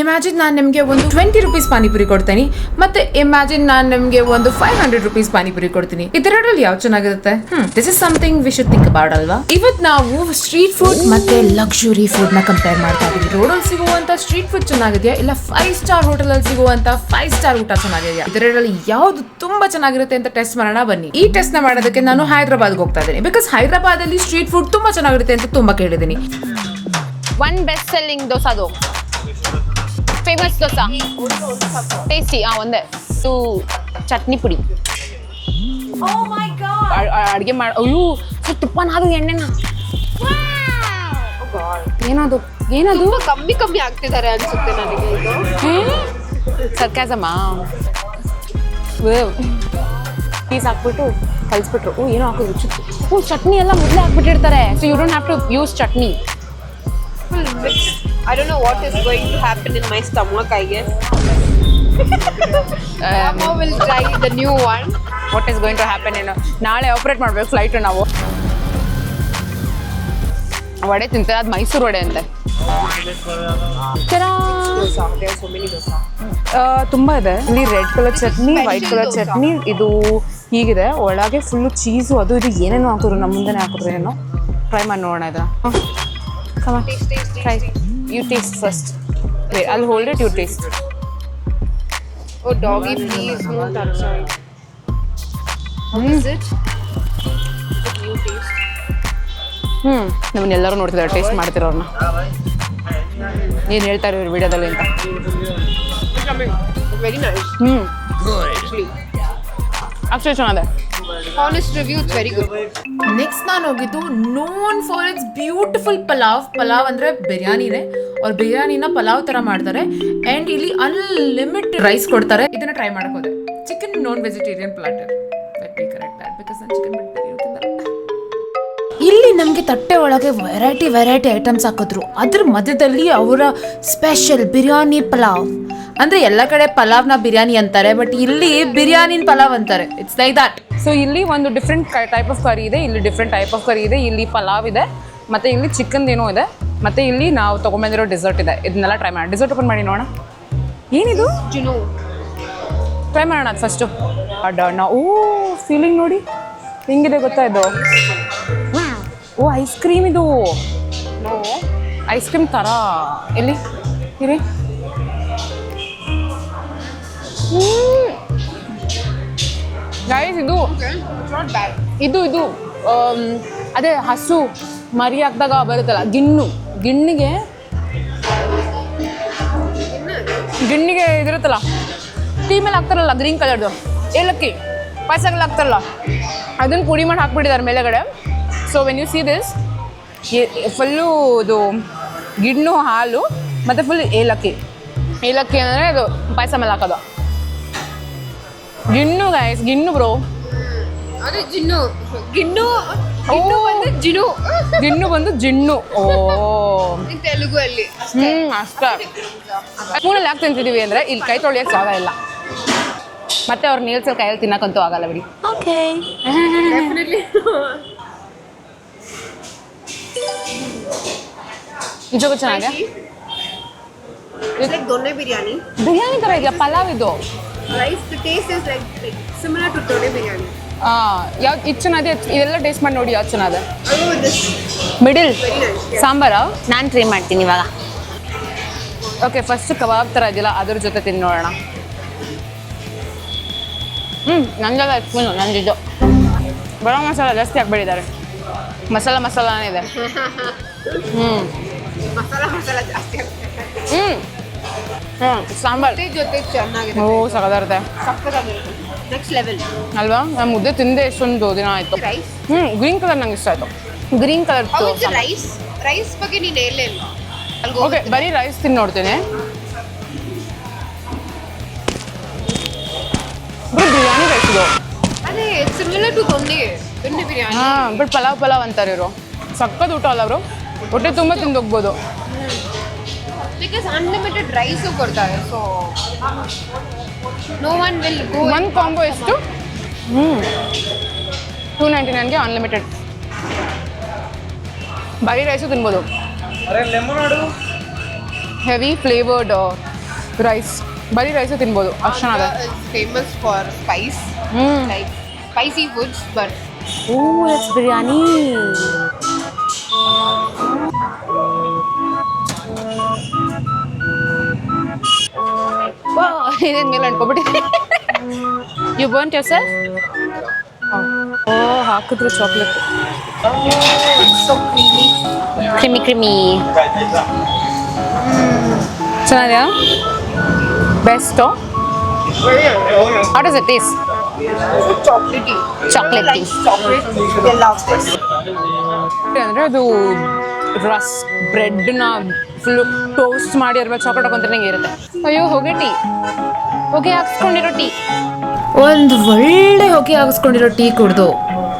Imagine ನಾನು ನಿಮಗೆ ಒಂದು ಟ್ವೆಂಟಿ ರುಪೀಸ್ ಪಾನಿಪುರಿ ಕೊಡ್ತೀನಿ, ಮತ್ತೆ ಇಮ್ಯಾಜಿನ್ ನಾನು ನಿಮಗೆ ಒಂದು ಫೈವ್ ಹಂಡ್ರೆಡ್ ರುಪೀಸ್ ಪಾನಿಪುರಿ ಕೊಡ್ತೀನಿ. ಇದರಲ್ಲಿ ಯಾವ್ದು ಚೆನ್ನಾಗಿರುತ್ತೆ? This is something we should think about ಅಲ್ವಾ? ಇವತ್ತು ನಾವು ಸ್ಟ್ರೀಟ್ ಫುಡ್ ಮತ್ತೆ ಲಕ್ಸುರಿ ಫುಡ್ನ ಕಂಪೇರ್ ಮಾಡ್ತಾ ಇದೀವಿ. ರೋಡಲ್ಲಿ ಸಿಗುವಂತ ಸ್ಟ್ರೀಟ್ ಫುಡ್ ಚೆನ್ನಾಗಿದೆಯಾ? ಇಲ್ಲ ಫೈವ್ ಸ್ಟಾರ್ ಹೋಟೆಲ್ ಅಲ್ಲಿ ಸಿಗುವಂತ ಫೈವ್ ಸ್ಟಾರ್ ಊಟ ಚೆನ್ನಾಗಿದೆಯಾ? ಇದರಲ್ಲಿ ಯಾವ್ದು ತುಂಬಾ ಚೆನ್ನಾಗಿರುತ್ತೆ ಅಂತ ಟೆಸ್ಟ್ ಮಾಡೋಣ ಬನ್ನಿ. ಈ ಟೆಸ್ಟ್ನ ಮಾಡೋದಕ್ಕೆ ನಾನು ಹೈದರಾಬಾದ್ಗೆ ಹೋಗ್ತಾ ಇದ್ದೀನಿ. ಬಿಕಾಸ್ ಹೈದರಾಬಾದ್ ಅಲ್ಲಿ ಸ್ಟ್ರೀಟ್ ಫುಡ್ ತುಂಬಾ ಚೆನ್ನಾಗಿರುತ್ತೆ ಅಂತ ತುಂಬಾ ಕೇಳಿದ್ದೀನಿ. ಒನ್ ಬೆಸ್ಟ್ ಸೆಲ್ಲಿಂಗ್ ದೋಸಾದು ಫೇಮಸ್ ದೋಸಾ ಟೇಸ್ಟಿ ಆ ಒಂದೇ. ಇದು ಚಟ್ನಿ ಪುಡಿ. ಅಡುಗೆ ಮಾಡಿ ಅಯ್ಯೋ ತುಪ್ಪನ ಅದು ಎಣ್ಣೆನ. ಏನದು? ಏನದು? ಕಮ್ಮಿ ಕಮ್ಮಿ ಆಗ್ತಿದ್ದಾರೆ ಅನ್ಸುತ್ತೆ ನನಗೆ ಇದು. ಸರ್ಕ್ಯಾಸಮ್ಮ ಪೀಸ್ ಹಾಕ್ಬಿಟ್ಟು ಕಲಿಸ್ಬಿಟ್ರು. ಓ ಏನೋ ಹಾಕೋದು. ಚುಟ್ಟು ಓ ಚಟ್ನಿ ಎಲ್ಲ ಮೊದಲೇ ಹಾಕ್ಬಿಟ್ಟಿರ್ತಾರೆ. So you don't have to use chutney. Mix I don't know what is going to happen in my stomach I guess Mama will try the new one. What is going to happen ಏನು ನಾಳೆ operate ಮಾಡಬೇಕು flight ನಾವು. ವಡೆ ತಿಂತಾರೆ? ಅದು ಮೈಸೂರು ವಡೆ ಅಂತೆ. ತುಂಬಾ ಇದೆ. ಇಲ್ಲಿ red colour chutney white colour chutney ಇದು ಹೀಗಿದೆ. ಒಳಗೆ ಫುಲ್ಲು ಚೀಸು ಅದು ಇದು ಏನೇನೋ ಹಾಕಿದ್ರು ನಮ್ಮ ಮುಂದೆನೇ ಹಾಕಿದ್ರು ಏನೋ. ಟ್ರೈ ಮಾಡಿ ನೋಡೋಣ ಇದನ್ನ Taste, taste, first. Wait, I'll hold it, you taste Oh, doggy, please no touch. How is it? You taste. ಹ್ಞೂ ನಮ್ಮನ್ನೆಲ್ಲರೂ ನೋಡ್ತಿದ್ದಾರೆ ಟೇಸ್ಟ್ ಮಾಡ್ತಿರೋರ್ನ ಏನು ಹೇಳ್ತಾರೆ ಇವ್ರು ವಿಡಿಯೋದಲ್ಲಿ ಅಂತ Very nice. ಹ್ಞೂ ಅಷ್ಟೇ ಚೆನ್ನಾಗಿದೆ honest review, it's very good. Next ನಾನು ಹೋಗಿದ್ದು known for its beautiful pulao pulao ಅಂದ್ರೆ ಬಿರಿಯಾನಿನೇ. ಅವ್ರ ಬಿರಿಯಾನಿನ ಪಲಾವ್ ತರ ಮಾಡ್ತಾರೆ. ಅಂಡ್ ಇಲ್ಲಿ ಅನ್ಲಿಮಿಟೆಡ್ ರೈಸ್ ಕೊಡ್ತಾರೆ. ಇದನ್ನ ಟ್ರೈ ಮಾಡಕ್ ಹೋದೆ. ಚಿಕನ್ ನಾನ್ ವೆಜಿಟೇರಿಯನ್ ಪ್ಲಾಟರ್ ಇಲ್ಲಿ ನಮಗೆ ತಟ್ಟೆ ಒಳಗೆ ವೆರೈಟಿ ವೆರೈಟಿ ಐಟಮ್ಸ್ ಹಾಕಿದ್ರು. ಅದ್ರ ಮಧ್ಯದಲ್ಲಿ ಅವರ ಸ್ಪೆಷಲ್ ಬಿರಿಯಾನಿ ಪಲಾವ್ ಅಂದ್ರೆ ಎಲ್ಲ ಕಡೆ ಪಲಾವ್ನ ಬಿರಿಯಾನಿ ಅಂತಾರೆ ಬಟ್ ಇಲ್ಲಿ ಬಿರಿಯಾನಿನ ಪಲಾವ್ ಅಂತಾರೆ. ಇಟ್ಸ್ ಲೈಕ್ ದಟ್ ಸೊ ಇಲ್ಲಿ ಒಂದು ಡಿಫ್ರೆಂಟ್ ಟೈಪ್ ಆಫ್ ಕರಿ ಇದೆ ಇಲ್ಲಿ ಡಿಫ್ರೆಂಟ್ ಟೈಪ್ ಆಫ್ ಕರಿ ಇದೆ ಇಲ್ಲಿ ಪಲಾವ್ ಇದೆ ಮತ್ತೆ ಇಲ್ಲಿ ಚಿಕನ್ ಏನೋ ಇದೆ ಮತ್ತೆ ಇಲ್ಲಿ ನಾವು ತೊಗೊಂಬಂದಿರೋ ಡೆಸರ್ಟ್ ಇದೆ. ಇದನ್ನೆಲ್ಲ ಟ್ರೈ ಮಾಡೋಣ. ಡೆಸರ್ಟ್ ಓಪನ್ ಮಾಡಿ ನೋಡೋಣ. ಏನಿದು. ಟ್ರೈ ಮಾಡೋಣ ಅದು ಫಸ್ಟು ಅಡ್ಡ ಓ ಫೀಲಿಂಗ್ ನೋಡಿ. ಹೆಂಗಿದೆ ಗೊತ್ತಾ ಇದು? ಓ ಐಸ್ ಕ್ರೀಮ್ ಇದು. ನೋ ಐಸ್ ಕ್ರೀಮ್ ಥರ ಎಲ್ಲಿ? ಇರಿ. ಗೈಸ್ ಇದು. ಇದು ಇದು ಅದೇ ಹಸು ಮರಿ ಹಾಕಿದಾಗ ಬರುತ್ತಲ್ಲ ಗಿಣ್ಣು. ಗಿಣ್ಣಿಗೆ ಗಿಣ್ಣಿಗೆ ಇದಿರುತ್ತಲ್ಲ ಟೀ ಮೇಲೆ ಹಾಕ್ತಾರಲ್ಲ ಗ್ರೀನ್ ಕಲರ್ದು ಏಲಕ್ಕಿ ಪಾಯಸಗಳು ಹಾಕ್ತಾರಲ್ಲ ಅದನ್ನು ಪುಡಿ ಮಾಡಿ ಹಾಕ್ಬಿಟ್ಟಿದ್ದಾರೆ ಮೇಲೆಗಡೆ. So when you see this full ಇದು ಗಿಣ್ಣು ಹಾಲು ಮತ್ತು ಫುಲ್ ಏಲಕ್ಕಿ. ಏಲಕ್ಕಿ ಅಂದರೆ ಅದು ಪಾಯಸ ಮೇಲೆ ಹಾಕೋದು. ಗಿಣ್ಣು ಗಾಯ್ಸ್ ಗಿಣ್ಣು ಬ್ರೋ ಅದೇ ಜಿನ್ನು. ಗಿಣ್ಣು ಗಿಣ್ಣು ಬಂದು ಜಿನು ಗಿಣ್ಣು ಬಂದು ಜಿಣ್ಣು ಓ. in ತೆಲುಗು ಅಲ್ಲಿ. ಹ್ಮ್ ಅಷ್ಟ. ಸ್ಪೂನಲ್ಲಿ ಯಾಕೆ ತಿಂತಿದೀವಿ ಅಂದ್ರೆ ಇಲ್ಲಿ ಕೈ ತೊಳಿಯಕ್ಕೆ ಜಾಗ ಇಲ್ಲ. ಮತ್ತೆ ಅವ್ರ ನೀಲ್ಸಲ್ ಕೈಯಲ್ಲಿ ತಿನ್ನಕ್ಕಂತೂ ಆಗಲ್ಲ ಬಿಡಿ. ಓಕೆ. ನಿಜಕ್ಕೂ ಚೆನ್ನಾಗಿದೆ ದೊಣ್ಣೆ ಬಿರಿಯಾನಿ. ಬಿರಿಯಾನಿ ಥರ ಇದೆಯಾ? ಪಲಾವ್ ಇದು? Rice the taste is like, like similar to ದೊಣ್ಣೆ ಬಿರಿಯಾನಿ ಯಾವ್ದು ಇದು ಚೆನ್ನಾಗಿದೆ? ಇದೆಲ್ಲ ಟೇಸ್ಟ್ ಮಾಡಿ ನೋಡಿ ಯಾವ್ದು ಚೆನ್ನಾಗಿದೆ. ಮಿಡಿಲ್ ಸಾಂಬಾರ? ನಾನು ಟ್ರೈ ಮಾಡ್ತೀನಿ ಇವಾಗ. ಓಕೆ ಫಸ್ಟ್ ಕಬಾಬ್ ಥರ ಇದೆಯಲ್ಲ ಅದ್ರ ಜೊತೆ ತಿಂದು ನೋಡೋಣ. ಹ್ಞೂ ನಂದೆಲ್ಲ ಸ್ಪೂನು ನಂದಿದ್ದು. ಬರೋ ಮಸಾಲ ಜಾಸ್ತಿ ಹಾಕ್ಬಿಟ್ಟಿದ್ದಾರೆ. ಮಸಾಲ ಮಸಾಲಾನೇ ಇದೆ. ಹ್ಞೂ ಮಸಾಲ ಮಸಾಲ ಜಾಸ್ತಿ ಹ್ಞೂ ಹ್ಞೂ ಸಾಂಬಾರ್. ಜೊತೆ ಚೆನ್ನಾಗಿದೆ. ಓ ನೆಕ್ಸ್ಟ್ ಲೆವೆಲ್ ಅಲ್ವಾ? ನಾನು ಮುದ್ದೆ ತಿಂದೆ ಎಷ್ಟೊಂದು ದಿನ ಆಯ್ತು. ಹ್ಞೂ ಗ್ರೀನ್ ಕಲರ್ ನಂಗೆ ಇಷ್ಟ ಆಯ್ತು. ಗ್ರೀನ್ ಕಲರ್ ರೈಸ್ ರೈಸ್ ಬಗ್ಗೆ ನೀನು ಹೇಳೇ ಓಕೆ ಬರೀ ರೈಸ್ ತಿನ್ ನೋಡ್ತೀನಿ. ಬ್ರೋ ಬಿರಿಯಾನಿ ರೈಸ್ ಇದು. ಅದೇ ಸಿಮಿಲರ್ ಟು ದೊಣ್ಣೆ ಬಿರಿಯಾನಿ. ಹಾಂ ಬಟ್ ಪಲಾವ್ ಪಲಾವ್ ಅಂತಾರೆ ಇವರು. ಸಕ್ಕದ ಊಟ ಅಲ್ಲ ಅವರು ಹೊಟ್ಟೆ ತುಂಬ ತಿಂದು ಹೋಗ್ಬೋದು ಬಿಕಾಸ್ ಅನ್ಲಿಮಿಟೆಡ್ ರೈಸ್ ಕೊಡ್ತಾರೆ so no one will go ಒಂದು ಕಾಂಬೋ ಎಷ್ಟು ಹ್ಞೂ ಟೂ ನೈಂಟಿ ನೈನ್ಗೆ ಅನ್ಲಿಮಿಟೆಡ್ ಬರೀ ರೈಸು ತಿನ್ಬೋದು ಹೆವಿ ಫ್ಲೇವರ್ಡ್ ರೈಸ್ ಬರೀ ರೈಸು ತಿನ್ಬೋದು ಅಷ್ಟು ಚೆನ್ನಾಗಿದೆ is famous for spice, ಹ್ಞೂ like spicy foods, but oh it's biryani ಇದೇನು ಮೇಲೆ ಅನ್ಕೊಬಿಟ್ಟಿದೆ you burnt yourself oh ಹಾಕಿದ್ರು chocolate so creamy. Creamy creamy ಚೆನ್ನಾಗಿದೆಯಾ best what is it taste It's chocolatey. Chocolatey. Like chocolate. They love this. ಅಂದರೆ ಅದು rusk ಬ್ರೆಡ್ನ full toast ಮಾಡಿ ಅದ್ರ ಮೇಲೆ ಚಾಕ್ಲೇಟ್ ಹಾಕೊಂತಿರಂಗೆ ಇರುತ್ತೆ. ಅಯ್ಯೋ ಹೊಗೆ ಟೀ. ಹೊಗೆ ಹಾಕಿಸ್ಕೊಂಡಿರೋ ಟೀ. ಒಂದು ಒಳ್ಳೆ ಹೊಗೆ ಹಾಕಿಸ್ಕೊಂಡಿರೋ ಟೀ ಕುಡ್ದು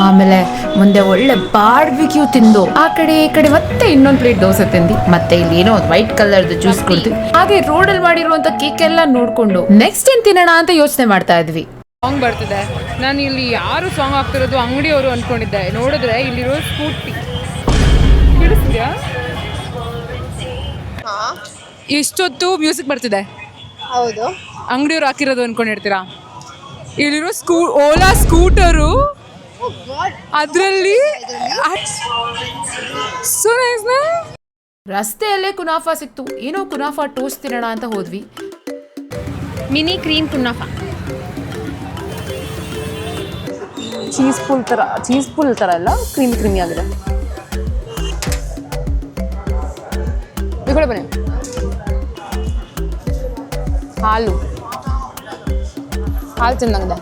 ಆಮೇಲೆ ಮುಂದೆ ಒಳ್ಳೆ ಬಾರ್ಬಿಕ್ಯೂ ತಿಂದು ಆ ಕಡೆ ಈ ಕಡೆ ಮತ್ತೆ ಇನ್ನೊಂದು ಪ್ಲೇಟ್ ದೋಸೆ ತಿಂದು ಮತ್ತೆ ಇಲ್ಲಿ ಏನೋ ಒಂದು ವೈಟ್ ಕಲರ್ದು ಜ್ಯೂಸ್ ಕುಡ್ದು ಹಾಗೆ ರೋಡಲ್ಲಿ ಮಾಡಿರುವಂತ ಕೇಕ್ ಎಲ್ಲ ನೋಡ್ಕೊಂಡು ನೆಕ್ಸ್ಟ್ ಏನ್ ತಿನ್ನೋಣ ಅಂತ ಯೋಚನೆ ಮಾಡ್ತಾ ಇದ್ವಿ. ಸಾಂಗ್ ಬರ್ತಿದೆ. ನಾನು ಇಲ್ಲಿ ಯಾರು ಸಾಂಗ್ ಹಾಕ್ತಿರೋದು ಅಂಗಡಿಯವರು ಅನ್ಕೊಂಡಿದ್ದೆ. ನೋಡಿದ್ರೆ ಇಲ್ಲಿರೋ ಸ್ಕೂಟಿ ಇಷ್ಟೊತ್ತು ಮ್ಯೂಸಿಕ್ ಬರ್ತಿದೆ. ಹೌದು. ಅಂಗಡಿಯವ್ರು ಹಾಕಿರೋದು ಅನ್ಕೊಂಡಿರ್ತೀರಾ? ಇಲ್ಲಿರೋ ಸ್ಕೂ ಓಲಾ ಸ್ಕೂಟರು ಅದರಲ್ಲಿ ಸೊ ರಸ್ತೆಯಲ್ಲೇ ಕುನಾಫಾ ಸಿಕ್ತು. ಏನೋ ಕುನಾಫಾ ಟೋಸ್ಟ್ ತಿನ್ನೋಣ ಅಂತ ಹೋದ್ವಿ. Mini cream kunafa. Cheese pull ಥರ ಚೀಸ್ ಪುಲ್ ಥರ ಎಲ್ಲ ಕ್ರೀಮ್ ಕ್ರೀಮಿ ಆಗಿದೆ. ಈ ಕಡೆ ಬನ್ನಿ ಹಾಲು ಹಾಲು ತಿಂದಂಗಿದೆ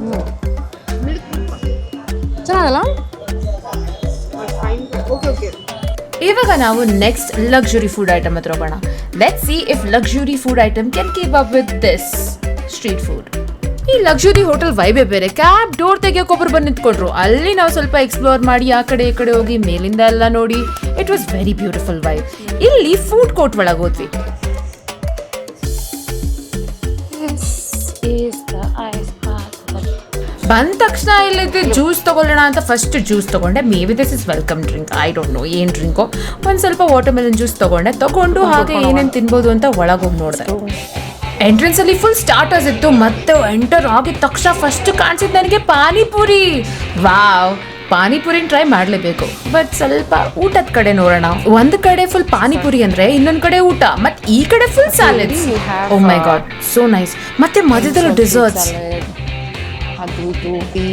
ಹ್ಞೂ ಚೆನ್ನಾಗಲ್ಲ Okay, okay. ಇವಾಗ ನಾವು ನೆಕ್ಸ್ಟ್ ಲಕ್ಸುರಿ ಫುಡ್ ಐಟಮ್ ಹತ್ರ ಹೋಗೋಣ let see if luxury food item can keep up with this street food ಈ ಲಕ್ಸುರಿ ಹೋಟೆಲ್ ವೈಬೆ ಬೇರೆ. ಕ್ಯಾಬ್ ಡೋರ್ ತೆಗಿಯೋಕೆ ಒಬ್ಬರು ಬಂದು ನಿಂತ್ಕೊಂಡ್ರು ಅಲ್ಲಿ ನಾವು ಸ್ವಲ್ಪ ಎಕ್ಸ್ಪ್ಲೋರ್ ಮಾಡಿ ಆ ಕಡೆ ಈ ಕಡೆ ಹೋಗಿ ಮೇಲಿಂದ ಎಲ್ಲ ನೋಡಿ. It was very beautiful vibe ಇಲ್ಲಿ ಫುಡ್ ಕೋರ್ಟ್ ಒಳಗೆ ಹೋದ್ವಿ. ಬಂದ ತಕ್ಷಣ ಇಲ್ಲಿದ್ದು ಜ್ಯೂಸ್ ತಗೊಳ್ಳೋಣ ಅಂತ ಫಸ್ಟ್ ಜ್ಯೂಸ್ ತಗೊಂಡೆ. Maybe this is welcome drink I don't know ಏನು ಡ್ರಿಂಕೋ ಒಂದು ಸ್ವಲ್ಪ ವಾಟರ್ ಮೆಲನ್ ಜ್ಯೂಸ್ ತಗೊಂಡೆ ತಗೊಂಡು ಹಾಗೆ ಏನೇನು ತಿನ್ಬೋದು ಅಂತ ಒಳಗೋಗಿ ನೋಡಿದೆ. ಎಂಟ್ರೆನ್ಸ್ ಅಲ್ಲಿ ಫುಲ್ ಸ್ಟಾರ್ಟರ್ಸ್ ಇತ್ತು. ಮತ್ತೆ ಎಂಟರ್ ಆಗಿದ ತಕ್ಷಣ ಫಸ್ಟ್ ಕಾಣಿಸಿದ್ ನನಗೆ ಪಾನಿಪುರಿ. ವಾವ್ ಪಾನಿಪುರಿನ ಟ್ರೈ ಮಾಡಲೇಬೇಕು. ಬಟ್ ಸ್ವಲ್ಪ ಊಟದ ಕಡೆ ನೋಡೋಣ. ಒಂದ್ ಕಡೆ ಫುಲ್ ಪಾನಿಪುರಿ ಅಂದ್ರೆ ಇನ್ನೊಂದ್ ಕಡೆ ಊಟ. ಮತ್ ಈ ಕಡೆ full salad oh my god so nice ಮತ್ತೆ ಮಧ್ಯದಲ್ಲಿ ಡಿಸರ್ಟ್ಸ್ ಅದು ಈ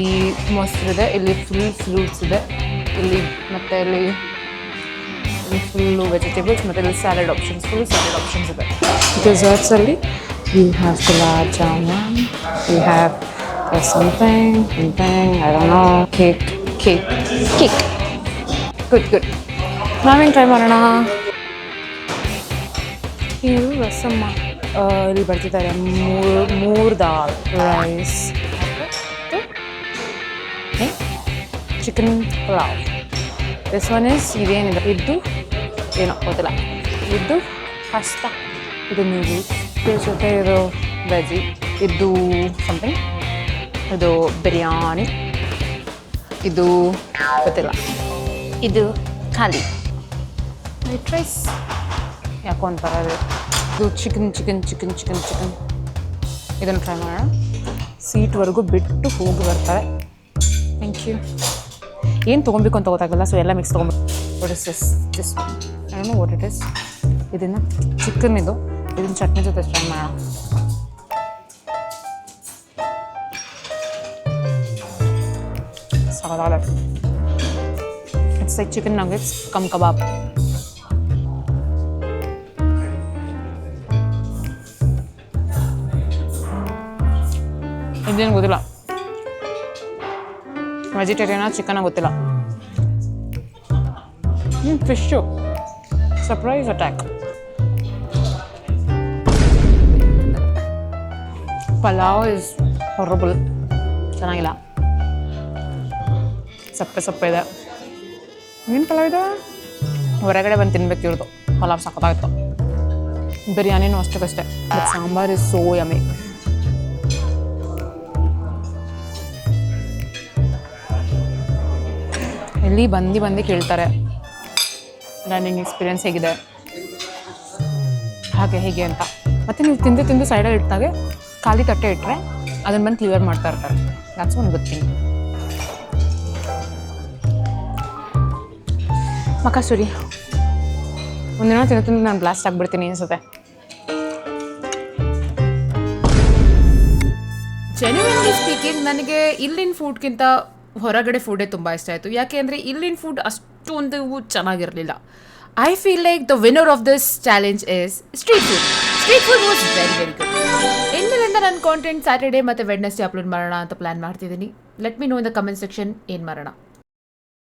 ಇದೆ. ಇಲ್ಲಿ ಫುಲ್ ಫ್ರೂಟ್ಸ್ ಇದೆ. ಇಲ್ಲಿ ಮತ್ತೆ ಇಲ್ಲಿ ಇಲ್ಲಿ ಫುಲ್ಲು ವೆಜಿಟೇಬಲ್ಸ್ ಮತ್ತು ಇಲ್ಲಿ salad options full salad options ಇದೆ. ಡೆಸರ್ಟ್ಸಲ್ಲಿ you have gulab jamun you have something something I don't know cake cake cake good good ನಾವೇನು ಟ್ರೈ ಮಾಡೋಣ ಇದು ರಸಮ್ಮ ಇಲ್ಲಿ ಬರ್ತಿದ್ದಾರೆ. ಮೂರು ಮೂರು dal rice chicken pulao this one is ಇದೇನಿದೆ? ಇದ್ದು ಏನೋ ಗೊತ್ತಿಲ್ಲ. ಇದ್ದು ಪಾಸ್ತಾ ಇದು ನೂಡಲ್ಸ್ ಇದ್ರ ಜೊತೆ ಇದು ವೆಜಿ ಇದು ಸಮಥಿಂಗ್ ಇದು ಬಿರಿಯಾನಿ ಇದು ಗೊತ್ತಿಲ್ಲ ಇದು ಖಾಲಿ ವೈಟ್ ರೈಸ್ ಯಾಕೋ ಒಂಥರ ಇದೆ chicken chicken chicken chicken chicken ಇದನ್ನು ಟ್ರೈ ಮಾಡೋಣ. ಸೀಟ್ವರೆಗೂ ಬಿಟ್ಟು ಹೋಗಿ ಬರ್ತಾರೆ. ಥ್ಯಾಂಕ್ ಯು ಏನು ತೊಗೊಬೇಕು ಅಂತ ಗೊತ್ತಾಗಲ್ಲ ಸೊ ಎಲ್ಲ mix ತೊಗೊಂಬ what is just this I know what it is ಇದನ್ನು ಚಿಕನ್ ಇದು. ಇದನ್ನ ಚಟ್ನಿ ಜೊತೆ ಟ್ರೈ ಮಾಡೋಣ ಸಾಲ it's like chicken nuggets cum kebab ಇದೇನು ಗೊತ್ತಿಲ್ಲ ವೆಜಿಟೇರಿಯನ ಚಿಕನ ಗೊತ್ತಿಲ್ಲ ಹ್ಞೂ fish surprise attack pulao is horrible ಚೆನ್ನಾಗಿಲ್ಲ. ಸಪ್ಪೆ ಸಪ್ಪೆ ಇದೆ. ಏನು ಪಲಾವ್ ಇದೆ? ಹೊರಗಡೆ ಬಂದು ತಿನ್ಬೇಕು ಇವ್ರದ್ದು ಪಲಾವ್ ಸಖತ್ತಾಗಿತ್ತು. ಬಿರಿಯಾನಿನೂ ಅಷ್ಟಕ್ಕಷ್ಟೇ but sambar is so yummy ಇಲ್ಲಿ ಬಂದು ಬಂದು ಕೇಳ್ತಾರೆ. ಡೈನಿಂಗ್ ಎಕ್ಸ್ಪೀರಿಯನ್ಸ್ ಹೇಗಿದೆ? ಹಾಗೆ ಹೀಗೆ ಅಂತ. ಮತ್ತು ನೀವು ತಿಂದು ತಿಂದು ಸೈಡಲ್ಲಿ ಇಟ್ಟಾಗೆ ಖಾಲಿ ತಟ್ಟೆ ಇಟ್ಟರೆ ಅದನ್ನು ಬಂದು ಕ್ಲಿಯರ್ ಮಾಡ್ತಾ ಇರ್ತಾರೆ. ಸುಮ್ಮನೆ ಒಂದು ಮಕ್ಕ ಮಕಾಸುರಿ ಒಂದಿನ ತಿನ್ನ ನಾನು ಬ್ಲಾಸ್ಟ್ ಆಗಿಬಿಡ್ತೀನಿ ಅನ್ಸುತ್ತೆ. ಜೆನ್ಯೂನ್ಲಿ ಸ್ಪೀಕಿಂಗ್ ನನಗೆ ಇಲ್ಲಿನ ಫುಡ್ಗಿಂತ ಹೊರಗಡೆ ಫುಡೇ ತುಂಬ ಇಷ್ಟ ಆಯಿತು. ಯಾಕೆ ಅಂದರೆ ಇಲ್ಲಿನ ಫುಡ್ ಅಷ್ಟೊಂದು ಚೆನ್ನಾಗಿರಲಿಲ್ಲ. I feel like the winner of this challenge is street food street food was very very good ಇಂದಿನಿಂದ ನನ್ನ ಕಾಂಟೆಂಟ್ ಸ್ಯಾಟರ್ಡೆ ಮತ್ತು ವೆಡ್ನೆಸ್ಡೇ ಅಪ್ಲೋಡ್ ಮಾಡೋಣ ಅಂತ ಪ್ಲ್ಯಾನ್ ಮಾಡ್ತಿದ್ದೀನಿ. Let me know in the comment section ಏನು ಮಾಡೋಣ.